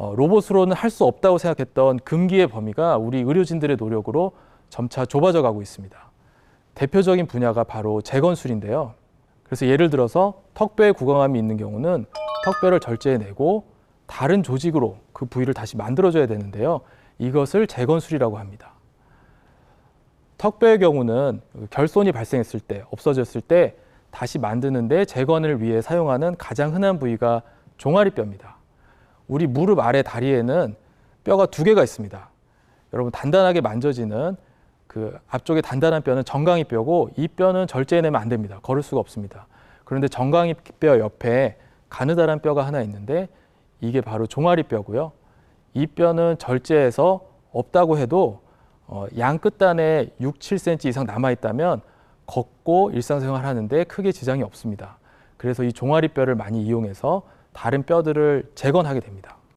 어, 로봇으로는 할 수 없다고 생각했던 금기의 범위가 우리 의료진들의 노력으로 점차 좁아져 가고 있습니다. 대표적인 분야가 바로 재건술인데요. 그래서 예를 들어서 턱뼈에 구강암이 있는 경우는 턱뼈를 절제해내고 다른 조직으로 그 부위를 다시 만들어줘야 되는데요. 이것을 재건술이라고 합니다. 턱뼈의 경우는 결손이 발생했을 때, 없어졌을 때 다시 만드는데 재건을 위해 사용하는 가장 흔한 부위가 종아리뼈입니다. 우리 무릎 아래 다리에는 뼈가 두 개가 있습니다. 여러분 단단하게 만져지는 그 앞쪽에 단단한 뼈는 정강이 뼈고 이 뼈는 절제해내면 안 됩니다. 걸을 수가 없습니다. 그런데 정강이 뼈 옆에 가느다란 뼈가 하나 있는데 이게 바로 종아리 뼈고요. 이 뼈는 절제해서 없다고 해도 어, 양 끝단에 6, 7cm 이상 남아 있다면 걷고 일상생활 하는데 크게 지장이 없습니다. 그래서 이 종아리 뼈를 많이 이용해서 다른 뼈들을 재건하게 됩니다.